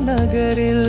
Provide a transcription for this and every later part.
நகரில்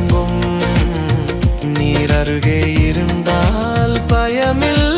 அருகே இருந்தால் பயமில்லை.